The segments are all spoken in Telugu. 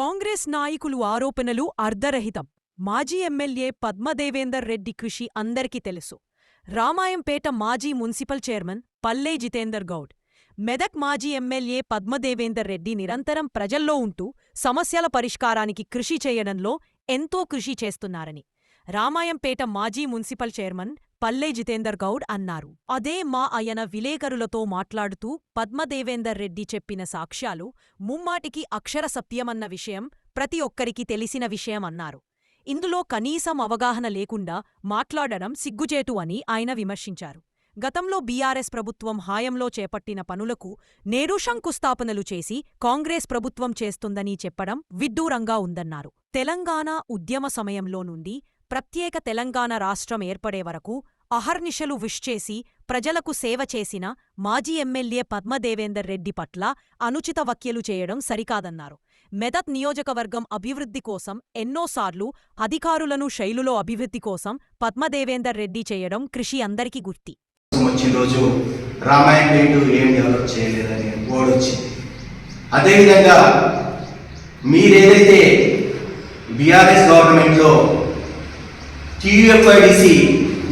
కాంగ్రెస్ నాయకులు ఆరోపణలు అర్ధరహితం. మాజీ ఎమ్మెల్యే పద్మదేవేందర్ రెడ్డి కృషి అందరికీ తెలుసు. రామాయంపేట మాజీ మున్సిపల్ చైర్మన్ పల్లె జితేందర్ గౌడ్. మెదక్ మాజీ ఎమ్మెల్యే పద్మదేవేందర్ రెడ్డి నిరంతరం ప్రజల్లో ఉంటూ సమస్యల పరిష్కారానికి కృషి చేయడంలో ఎంతో కృషి చేస్తున్నారని. రామాయంపేట మాజీ మున్సిపల్ చైర్మన్ పల్లె జితేందర్ గౌడ్ అన్నారు. అదే మా ఆయన విలేకరులతో మాట్లాడుతూ పద్మదేవేందర్ రెడ్డి చెప్పిన సాక్ష్యాలు ముమ్మాటికి అక్షర సత్యమన్న విషయం ప్రతి ఒక్కరికి తెలిసిన విషయమన్నారు ఇందులో కనీసం అవగాహన లేకుండా మాట్లాడడం సిగ్గుచేటు అని ఆయన విమర్శించారు. గతంలో బీఆర్ఎస్ ప్రభుత్వం హాయంలో చేపట్టిన పనులకు నేడు శంకుస్థాపనలు చేసి కాంగ్రెస్ ప్రభుత్వం చేస్తుందని చెప్పడం విడ్డూరంగా ఉందన్నారు. తెలంగాణ ఉద్యమ సమయంలో నుండి ప్రత్యేక తెలంగాణ రాష్ట్రం ఏర్పడే వరకు అహర్నిశలు విష్ చేసి ప్రజలకు సేవ చేసిన మాజీ ఎమ్మెల్యే పద్మదేవేందర్ రెడ్డి పట్ల అనుచిత వ్యాఖ్యలు చేయడం సరికాదన్నారు. మెదక్ నియోజకవర్గం అభివృద్ధి కోసం ఎన్నోసార్లు అధికారులను శైలులో అభివృద్ధి కోసం పద్మదేవేందర్ రెడ్డి చేయడం కృషి అందరికీ గుర్తి. వచ్చిన రోజు రామాయణ ఏం డెవలప్ చేయలేదని బోర్డు వచ్చింది అదేవిధంగా మీరేదైతే బీఆర్ఎస్ గవర్నమెంట్లో టీయూఎఫ్ఐడిసి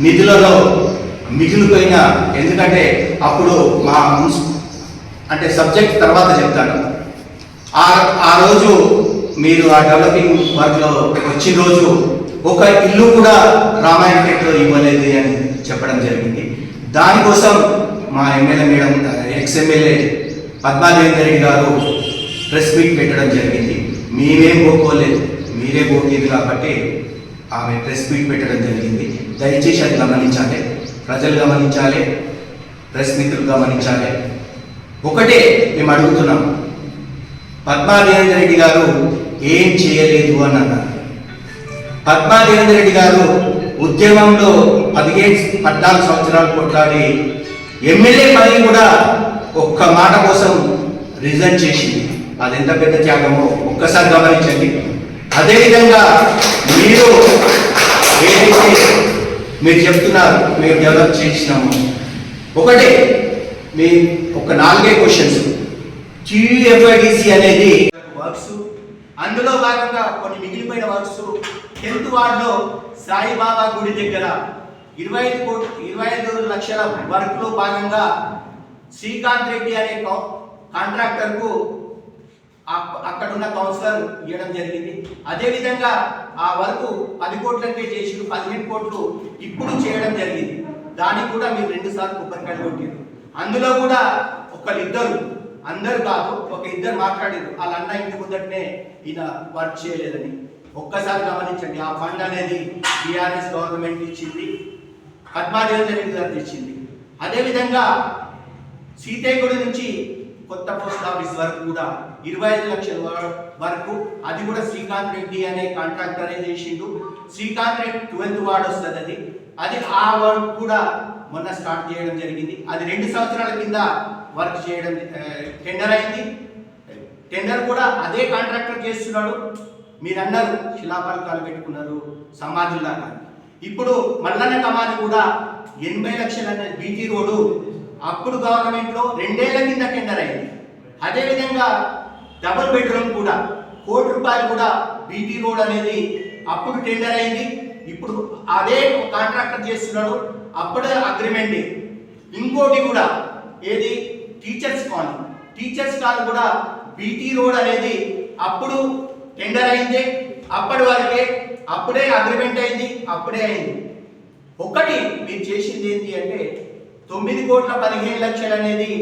నిధులలో మిగిలిపోయిన ఎందుకంటే అప్పుడు మా అంటే సబ్జెక్ట్ తర్వాత చెప్తాను. ఆ ఆ రోజు మీరు ఆ డెవలపింగ్ వర్క్లో వచ్చిన రోజు ఒక ఇల్లు కూడా రామాయణపేటలో ఇవ్వలేదు అని చెప్పడం జరిగింది. దానికోసం మా MLA madam ex MLA MLA గారు ప్రెస్ మీట్ పెట్టడం జరిగింది. మేమేం పోకోలేదు మీరే పోకేది కాబట్టి ఆమె ప్రెస్ మీట్ పెట్టడం జరిగింది. దయచేసి అది గమనించాలి. ప్రజలు గమనించాలి. ప్రెస్ మిత్రులు గమనించాలి. ఒకటే మేము అడుగుతున్నాం. పద్మాదేవేంద్ర రెడ్డి గారు ఏం చేయలేదు అని అన్నారు. పద్మాదేవేంద్ర రెడ్డి గారు ఉద్యమంలో పదిహేను పద్నాలుగు సంవత్సరాలు కొట్లాడి ఎమ్మెల్యే పదవి కూడా ఒక్క మాట కోసం రిజైన్ చేసింది. అది ఎంత పెద్ద త్యాగమో ఒక్కసారి గమనించండి. అదేవిధంగా మీరు ఏదైతే మీరు చెప్తున్నారు మేము డెవలప్ చేసినాము ఒకటే మీ ఒక నాలుగే క్వశ్చన్స్ టీఎఫ్ఐడిసి అనేది వర్క్స్ అందులో భాగంగా కొన్ని మిగిలిపోయిన వర్క్స్ టెన్త్ వార్డులో సాయిబాబా గుడి దగ్గర ఇరవై ఐదు కోట్లు ఇరవై ఐదు లక్షల వర్క్లో భాగంగా శ్రీకాంత్ రెడ్డి అనే కాంట్రాక్టర్కు అక్కడున్న కౌన్సిలర్ ఇవ్వడం జరిగింది. అదేవిధంగా ఆ వరకు పది కోట్లకే చేసి పదిహేను కోట్లు ఇప్పుడు చేయడం జరిగింది. దానికి కూడా మీరు రెండు సార్లు కొబ్బరికాయలు కొట్టారు అందులో కూడా ఒకరిద్దరు అందరు కాదు ఒక ఇద్దరు మాట్లాడారు వాళ్ళ అన్న ఇంటి ముందటనే ఈయన వర్క్ చేయలేదని. ఒక్కసారి గమనించండి ఆ ఫండ్ అనేది బీఆర్ఎస్ గవర్నమెంట్ ఇచ్చింది పద్మాదేవి రెడ్డి గారు తెచ్చింది అదేవిధంగా సీతయ్యగూడ నుంచి కొత్త పోస్ట్ ఆఫీస్ వరకు కూడా ఇరవై ఐదు లక్షల వరకు అది కూడా శ్రీకాంత్ రెడ్డి అనే కాంట్రాక్టరే చేసిండు. శ్రీకాంత్ రెడ్డి ట్వెల్త్ వార్డ్ వస్తుంది అది. అది ఆ వర్క్ కూడా మొన్న స్టార్ట్ చేయడం జరిగింది. అది రెండు సంవత్సరాల కింద వర్క్ చేయడం టెండర్ అయింది. టెండర్ కూడా అదే కాంట్రాక్టర్ చేస్తున్నాడు. మీరు అన్నారు శిలాఫలకాలు పెట్టుకున్నారు సమాధుల్లాగా ఇప్పుడు మల్లన్న కమాని కూడా ఎనభై లక్షల బీటీ రోడ్డు అప్పుడు గవర్నమెంట్లో రెండేళ్ళ కింద టెండర్ అయింది. అదేవిధంగా డబుల్ బెడ్రూమ్ కూడా కోటి రూపాయలు కూడా బీటీ రోడ్ అనేది అప్పుడు టెండర్ అయింది. ఇప్పుడు అదే కాంట్రాక్టర్ చేస్తున్నాడు. అప్పుడే అగ్రిమెంట్ ఇంకోటి కూడా ఏది? Teachers colony. టీచర్స్ కాలనీ కూడా బీటీ రోడ్ అనేది అప్పుడు టెండర్ అయింది. అప్పటి వరకే అప్పుడే అగ్రిమెంట్ అయింది. అప్పుడే అయింది. ఒకటి మీరు చేసింది ఏంటి అంటే తొమ్మిది కోట్ల పదిహేను లక్షలు అనేది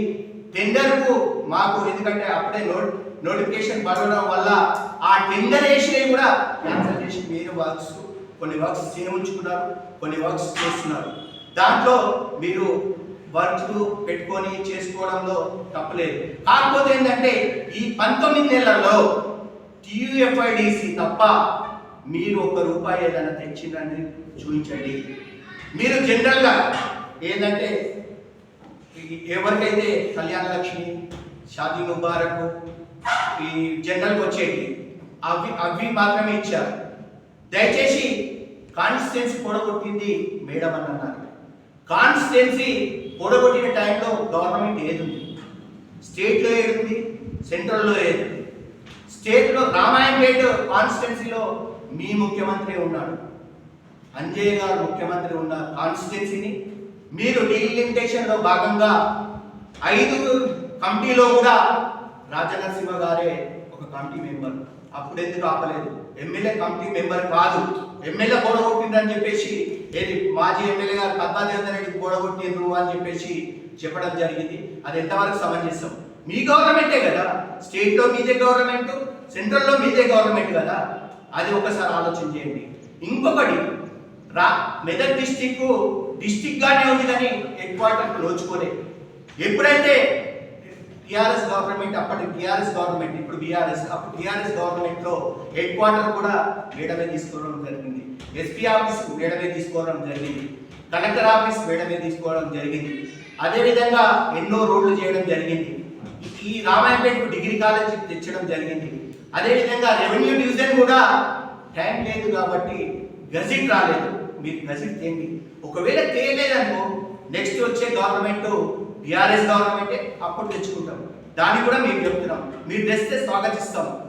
టెండర్కు మాకు ఎందుకంటే అప్పుడే నోట్ నోటిఫికేషన్ పడడం వల్ల ఆ టెండర్ వేసినవి కూడా క్యాన్సల్ చేసి మీరు వర్క్స్ కొన్ని వర్క్స్ చేయించుకున్నారు కొన్ని వర్క్స్ చేస్తున్నారు. దాంట్లో మీరు వర్క్ పెట్టుకొని చేసుకోవడంలో తప్పలేదు. కాకపోతే ఏంటంటే ఈ పంతొమ్మిది నెలల్లో టీయుఎఫ్ఐడిసి తప్ప మీరు ఒక రూపాయి ఏదైనా తెచ్చిందని చూపించండి. మీరు జనరల్గా ఏంటంటే ఎవరికైతే కళ్యాణ లక్ష్మి షాదీ ముబారక్ ఈ జనరల్కి వచ్చేవి అవి అవి మాత్రమే ఇచ్చారు. దయచేసి కాన్స్టిట్యున్సీ పొడగొట్టింది మేడం అని అన్నారు. కాన్స్టిట్యున్సీ పొడగొట్టిన టైంలో గవర్నమెంట్ ఏది స్టేట్లో ఏది? సెంట్రల్లో ఏది స్టేట్లో రామాయంపేట కాన్స్టిట్యున్సీలో మీ ముఖ్యమంత్రి ఉన్నాడు. అంజయ్య గారు ముఖ్యమంత్రి ఉన్న కాన్స్టిట్యున్సీని మీరు డీలిమిటేషన్లో భాగంగా ఐదు కమిటీలో కూడా రాజనరసింహ గారే ఒక కమిటీ మెంబర్. అప్పుడు ఎందుకు ఆపలేదు? ఎమ్మెల్యే కమిటీ మెంబర్ కాదు. ఎమ్మెల్యే గొడగొట్టిండ్రని చెప్పేసి ఏది మాజీ ఎమ్మెల్యే గారు పద్మాదేవేంద్ర రెడ్డి గొడగొట్టిండ్రు అని చెప్పేసి చెప్పడం జరిగింది. అది ఎంతవరకు సమంజసం మీ గవర్నమెంటే కదా. స్టేట్లో మీదే గవర్నమెంట్ సెంట్రల్లో మీదే గవర్నమెంట్ కదా. అది ఒకసారి ఆలోచన చేయండి. ఇంకొకటి రా మెదక్ డిస్టిక్ డిస్టిక్ గానే ఉంది కానీ హెడ్ క్వార్టర్ నోచుకోలే ఎప్పుడైతే టిఆర్ఎస్ గవర్నమెంట్ అప్పటి టిఆర్ఎస్ గవర్నమెంట్ ఇప్పుడు బీఆర్ఎస్ అప్పుడు టిఆర్ఎస్ గవర్నమెంట్లో హెడ్ క్వార్టర్ కూడా మేడమే తీసుకోవడం జరిగింది. ఎస్పీ ఆఫీస్ మేడమే తీసుకోవడం జరిగింది. కలెక్టర్ ఆఫీస్ మేడమే తీసుకోవడం జరిగింది. అదేవిధంగా ఎన్నో రోడ్లు చేయడం జరిగింది. ఈ రామాయణపేటకు డిగ్రీ కాలేజ్ తెచ్చడం జరిగింది. అదేవిధంగా రెవెన్యూ డివిజన్ కూడా టైం లేదు కాబట్టి గజిట్ రాలేదు. మీకు గజిట్ తేండి. ఒకవేళ తేయలేదనుకో నెక్స్ట్ వచ్చే గవర్నమెంట్ బీఆర్ఎస్ గవర్నమెంటే అప్పుడు తెచ్చుకుంటాం. దాన్ని కూడా మేము చెప్తున్నాం. మీరు తెస్తే స్వాగతిస్తాం.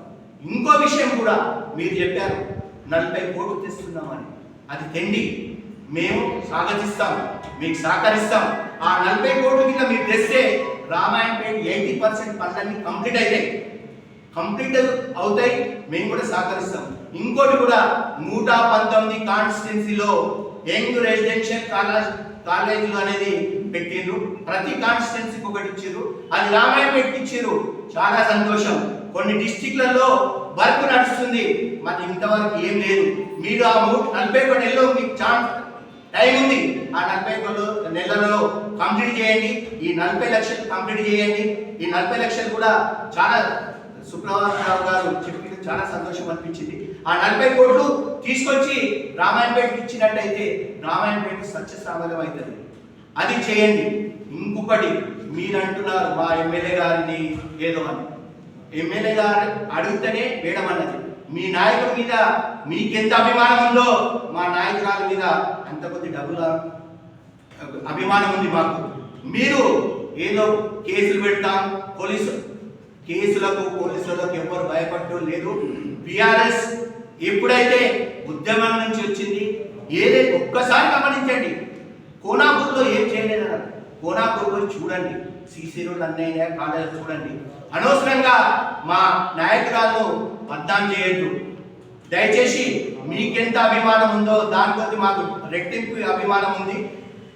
ఇంకో విషయం కూడా మీరు చెప్పారు. నలభై కోట్లు తెస్తున్నామని. అది తెండి. మేము స్వాగతిస్తాం. మీకు సహకరిస్తాం. ఆ నలభై కోట్ల కింద మీరు తెస్తే రామాయణపేట ఎయిటీ పర్సెంట్ పనులన్నీ కంప్లీట్ అవుతాయి కంప్లీట్ అవుతాయి. మేము కూడా సహకరిస్తాం. ఇంకోటి కూడా నూట పంతొమ్మిది కాన్స్టిట్యున్సీలో యంగ్ రెసిడెన్షియల్ కాలేజ్ కాలేజీలు అనేది పెట్టిండ్రు. ప్రతి కాన్స్టిట్యున్సీకి ఒకటి ఇచ్చారు అది రామాయణ పెట్టించారు చాలా సంతోషం. కొన్ని డిస్టిక్లలో వర్క్ నడుస్తుంది. మరి ఇంతవరకు ఏం లేదు. మీరు ఆ మూడు నలభై ఒక నెలలో మీకు ఛాన్స్ టైం ఉంది. ఆ నలభై ఒక నెలలో కంప్లీట్ చేయండి. ఈ నలభై లక్షలు కంప్లీట్ చేయండి. ఈ నలభై లక్షలు కూడా చాలా సుప్రభాతరావు గారు చెప్పి చాలా సంతోషం అనిపించింది. ఆ నలభై కోట్లు తీసుకొచ్చి రామాయణపేటకి ఇచ్చినట్టయితే రామాయణపేట సత్యసామలం అవుతుంది. అది చేయండి. ఇంకొకటి మీరు అంటున్నారు మా ఎమ్మెల్యే గారిని ఏదో అని. ఎమ్మెల్యే గారు అడిగితేనే వేయడమన్నది మీ నాయకుడి మీద మీకెంత అభిమానం ఉందో మా నాయకురాలి మీద అంత కొద్ది డబ్బుల అభిమానం ఉంది మాకు. మీరు ఏదో కేసులు పెడతాం పోలీసు కేసులకు పోలీసులకు ఎవరు భయపడటం లేదు. బీఆర్ఎస్ ఎప్పుడైతే ఉద్యమం నుంచి వచ్చింది ఏదే ఒక్కసారి గమనించండి. కోనాపూర్లో ఏం చేయలేదన్నారు కోనాపూర్లో చూడండి. సీసీ రోడ్లు అన్నయ్య కాలేజ్ చూడండి. అనవసరంగా మా నాయకురాలను బద్నాం చేయొద్దు. దయచేసి మీకెంత అభిమానం ఉందో దాని కొద్ది మాకు రెట్టింపు అభిమానం ఉంది.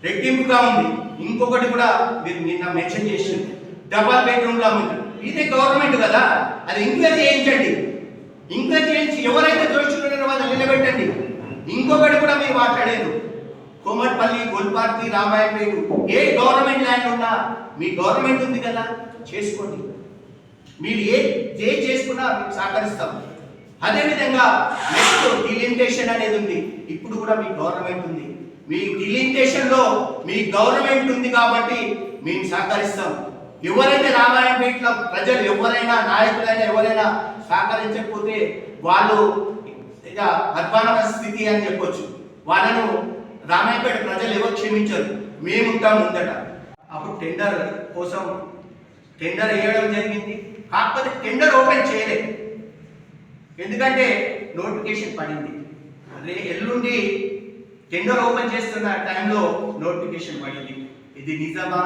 రెట్టింపుగా ఉంది. ఇంకొకటి కూడా మీరు నిన్న మెన్షన్ చేసింది. డబల్ బెడ్రూమ్లో ఉంది. ఇదే గవర్నమెంట్ కదా. అది ఎంక్వైరీ చేయించండి. ఇంకా చేయించి ఎవరైతే దోషులున్నారో వాళ్ళని నిలబెట్టండి. ఇంకొకటి కూడా మీరు మాట్లాడలేదు కోమట్పల్లి గోల్పార్తి రామాయణపేట ఏ గవర్నమెంట్ ల్యాండ్ ఉన్నా మీ గవర్నమెంట్ ఉంది కదా చేసుకోండి. మీరు ఏ ఏ చేసుకున్నా మీకు సహకరిస్తాం. అదేవిధంగా నెక్స్ట్ డిలిమిటేషన్ అనేది ఉంది. ఇప్పుడు కూడా మీ గవర్నమెంట్ ఉంది. మీ డిలిమిటేషన్లో మీ గవర్నమెంట్ ఉంది కాబట్టి మేము సహకరిస్తాం. ఎవరైతే రామాయణపేటలో ప్రజలు ఎవరైనా నాయకులైనా ఎవరైనా సహకరించకపోతే వాళ్ళు ఇక అధ్వాన స్థితి అని చెప్పొచ్చు. వాళ్ళను రామాయపేట ప్రజలు ఎవరు క్షమించరు. మేముంటాం ముందట. అప్పుడు టెండర్ కోసం టెండర్ వేయడం జరిగింది. కాకపోతే టెండర్ ఓపెన్ చేయలేదు ఎందుకంటే నోటిఫికేషన్ పడింది. రే ఎల్లుండి టెండర్ ఓపెన్ చేస్తున్న టైంలో నోటిఫికేషన్ పడింది. ఇది నిజమా?